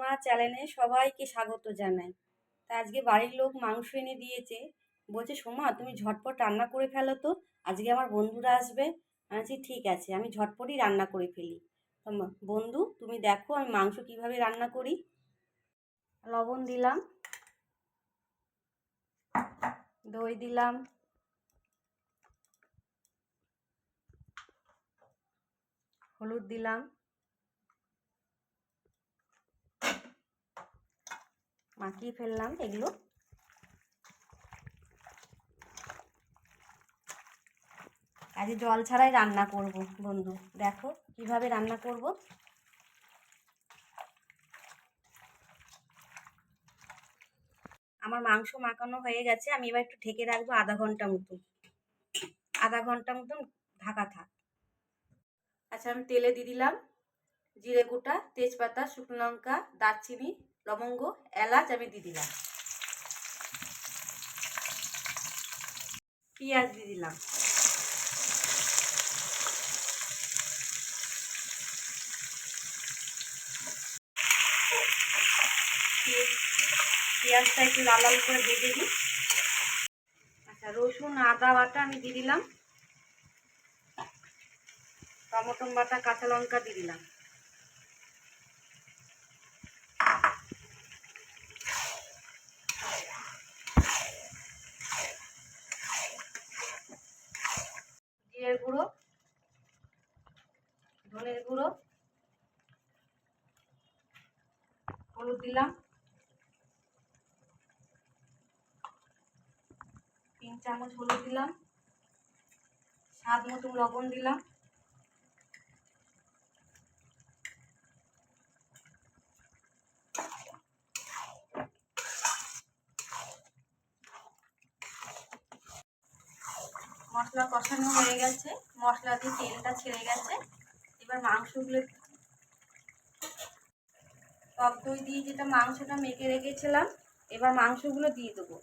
মা চ্যানেলে সবাইকে স্বাগত জানাই। তা আজকে বাড়ির লোক মাংস এনে দিয়েছে। বলছে, সোমা, তুমি ঝটপট রান্না করে ফেলো তো। আজকে আমার বন্ধুরা আসবে। আমি ঠিক আছে, আমি ঝটপটই রান্না করে ফেলি। বন্ধু, তুমি দেখো আমি মাংস কীভাবে রান্না করি। লবণ দিলাম। দই দিলাম। হলুদ দিলাম। মাখিয়ে ফেললাম এগুলো। আজ জল ছাড়াই রান্না করব বন্ধু, দেখো কীভাবে রান্না করব। আমার মাংস মাখানো হয়ে গেছে, আমি এবার একটু ঢেকে রাখব আধা ঘণ্টা মতো। আধা ঘণ্টা মতন ঢাকা থাক। আচ্ছা আমি তেলে দিয়ে দিলাম জিরে গোটা তেজপাতা, শুকনো লঙ্কা, দারচিনি লবঙ্গ, এলাচ আমি দিয়ে দিলাম। পেঁয়াজ দিয়ে দিলাম। পেঁয়াজটা একটু লাল লাল করে ভেজে দিই আচ্ছা রসুন, আদা বাটা আমি দিয়ে দিলাম। টমেটো বাটা, কাঁচা লঙ্কা দিয়ে দিলাম জিরের গুঁড়ো ধনের গুঁড়ো। হলুদ দিলাম। তিন চামচ হলুদ দিলাম। স্বাদ মতো লবণ দিলাম। মশলা কষানো হয়ে গেছে। মশলা দিয়ে তেলটা ছেড়ে গেছে। এবার মাংসগুলো টক দই দিয়ে যেটা মাংসটা মেখে রেখেছিলাম, এবার মাংসগুলো দিয়ে দেবো।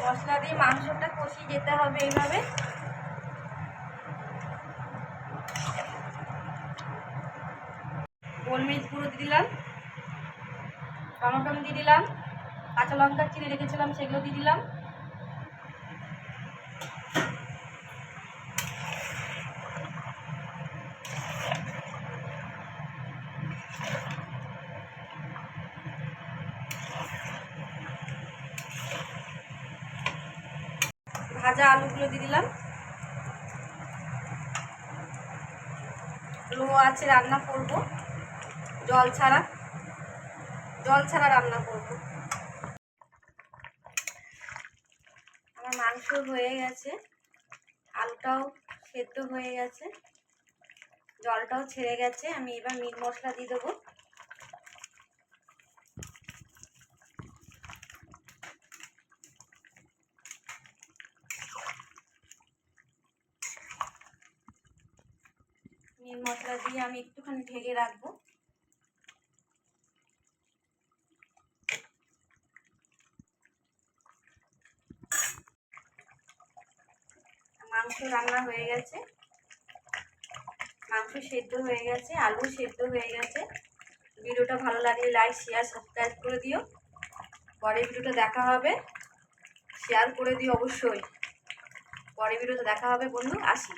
মশলা দিয়ে মাংসটা কষিয়ে যেতে হবে এইভাবে। গোলমরিচ গুঁড়ো দিলাম। টমেটো দিয়ে দিলাম, কাঁচা লঙ্কা চিড়ে রেখেছিলাম, সেগুলো দিয়ে দিলাম। ভাজা আলুগুলো দিয়ে দিলাম। লো আছে, রান্না করব। জল ছাড়া। জল ছাড়া রান্না করব। আমার মাংস হয়ে গেছে, আলুটাও সেদ্ধ হয়ে গেছে, জলটাও ছেড়ে গেছে, আমি এবার মিট মশলা দিয়ে দেবো। মিট মশলা দিয়ে আমি একটুখানি ঢেকে রাখব। মাংস রান্না হয়ে গেছে। মাংস সেদ্ধ হয়ে গেছে, আলু সেদ্ধ হয়ে গেছে। ভিডিওটা ভালো লাগলে লাইক শেয়ার সাবস্ক্রাইব করে দিও। পরে ভিডিওটা দেখা হবে। শেয়ার করে দিও অবশ্যই। পরে ভিডিওটা দেখা হবে বন্ধু, আসি।